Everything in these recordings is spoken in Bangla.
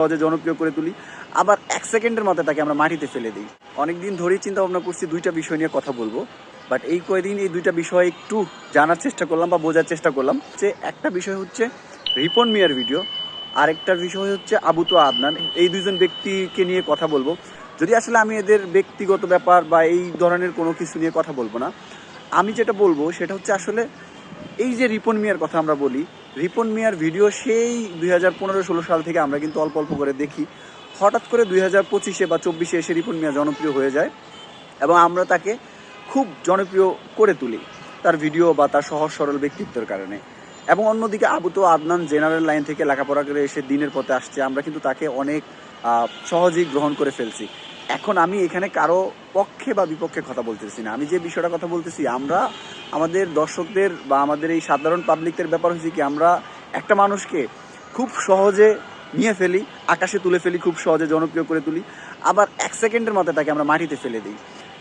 সহজে জনপ্রিয় করে তুলি। আবার এক সেকেন্ডের মাথায় তাকে আমরা মাটিতে ফেলে দিই। অনেকদিন ধরেই চিন্তা ভাবনা করছি দুইটা বিষয় নিয়ে কথা বলব। বাট এই কয়েকদিন এই দুইটা বিষয় একটু জানার চেষ্টা করলাম বা বোঝার চেষ্টা করলাম যে একটা বিষয় হচ্ছে রিপন মিয়ার ভিডিও আরেকটা বিষয় হচ্ছে আবুতো আদনান। এই দুজন ব্যক্তিকে নিয়ে কথা বলব। যদি আসলে আমি এদের ব্যক্তিগত ব্যাপার বা এই ধরনের কোনো কিছু নিয়ে কথা বলব না, আমি যেটা বলব সেটা হচ্ছে আসলে এই যে রিপন মিয়ার কথা আমরা বলি রিপন মিয়ার ভিডিও সেই দুই হাজার পনেরো ষোলো সাল থেকে আমরা কিন্তু অল্প অল্প করে দেখি। হঠাৎ করে দুই হাজার পঁচিশে বা চব্বিশে এসে রিপন মিয়া জনপ্রিয় হয়ে যায় এবং আমরা তাকে খুব জনপ্রিয় করে তুলি তার ভিডিও বা তার সহজ সরল ব্যক্তিত্বের কারণে। এবং অন্যদিকে আবু তো আদনান জেনারেল লাইন থেকে লেখাপড়া করে এসে দিনের পথে আসছে। আমরা কিন্তু তাকে অনেক সহজেই গ্রহণ করে ফেলছি। এখন আমি এখানে কারও পক্ষে বা বিপক্ষে কথা বলতেছি না। আমি যে বিষয়টা কথা বলতেছি, আমরা আমাদের দর্শকদের বা আমাদের এই সাধারণ পাবলিকদের ব্যাপার হচ্ছে কি, আমরা একটা মানুষকে খুব সহজে নিয়ে ফেলি, আকাশে তুলে ফেলি, খুব সহজে জনপ্রিয় করে তুলি, আবার এক সেকেন্ডের মধ্যে তাকে আমরা মাটিতে ফেলে দিই।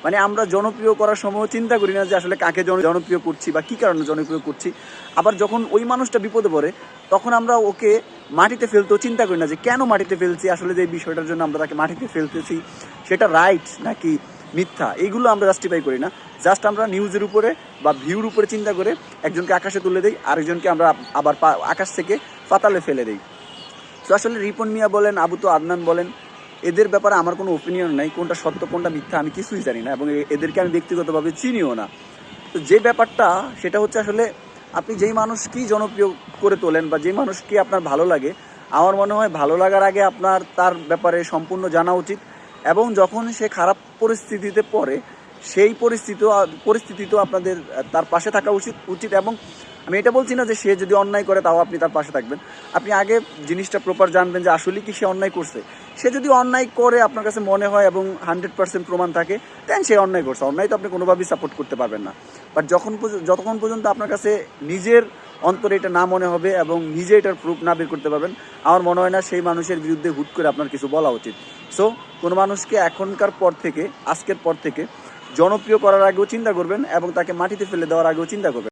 মানে আমরা জনপ্রিয় করার সময় চিন্তা করি না যে আসলে কাকে জন- জনপ্রিয় করছি বা কী কারণে জনপ্রিয় করছি। আবার যখন ওই মানুষটা বিপদে পড়ে, তখন আমরা ওকে মাটিতে ফেলতেও চিন্তা করি না যে কেন মাটিতে ফেলছি? আসলে যে বিষয়টার জন্য আমরা তাকে মাটিতে ফেলতেছি, সেটা রাইট নাকি মিথ্যা? এইগুলো আমরা জাস্টিফাই করি না। জাস্ট আমরা নিউজের উপরে বা ভিউর উপরে চিন্তা করে একজনকে আকাশে তুলে দিই, আরেকজনকে আমরা আবার আকাশ থেকে পাতালে ফেলে দিই। তো আসলে রিপন মিয়া বলেন, আবু তো আদনান বলেন, এদের ব্যাপারে আমার কোনো ওপিনিয়ন নাই, কোনটা সত্য, কোনটা মিথ্যা আমি কিছুই জানি না এবং এদেরকে আমি ব্যক্তিগতভাবে চিনিও না। তো যে ব্যাপারটা, সেটা হচ্ছে আসলে আপনি যেই মানুষকেই জনপ্রিয় করে তোলেন বা যেই মানুষ কি আপনার ভালো লাগে, আমার মনে হয় ভালো লাগার আগে আপনার, তার ব্যাপারে সম্পূর্ণ জানা উচিত। এবং যখন সে খারাপ পরিস্থিতিতে পড়ে, সেই পরিস্থিতি পরিস্থিতিতেও আপনাদের, তার পাশে থাকা উচিত উচিত এবং আমি এটা বলছি না যে সে যদি অন্যায় করে, তাও আপনি তার পাশে থাকবেন। আপনি আগে জিনিসটা প্রপার জানবেন যে আসলে কি সে অন্যায় করছে। সে যদি অন্যায় করে আপনার কাছে মনে হয় এবং হান্ড্রেড পার্সেন্ট প্রমাণ থাকে দেন সে অন্যায় করছে। অন্যায় তো আপনি কোনোভাবেই সাপোর্ট করতে পারবেন না। বাট যখন যতক্ষণ পর্যন্ত আপনার কাছে নিজের অন্তরে এটা না মনে হবে এবং নিজে এটার প্রুফ না বের করতে পারবেন, আমার মনে হয় না সেই মানুষের বিরুদ্ধে হুট করে আপনার কিছু বলা উচিত। সো কোনো মানুষকে এখনকার পর থেকে, আজকের পর থেকে জনপ্রিয় করার আগেও চিন্তা করবেন এবং তাকে মাটিতে ফেলে দেওয়ার আগেও চিন্তা করবেন।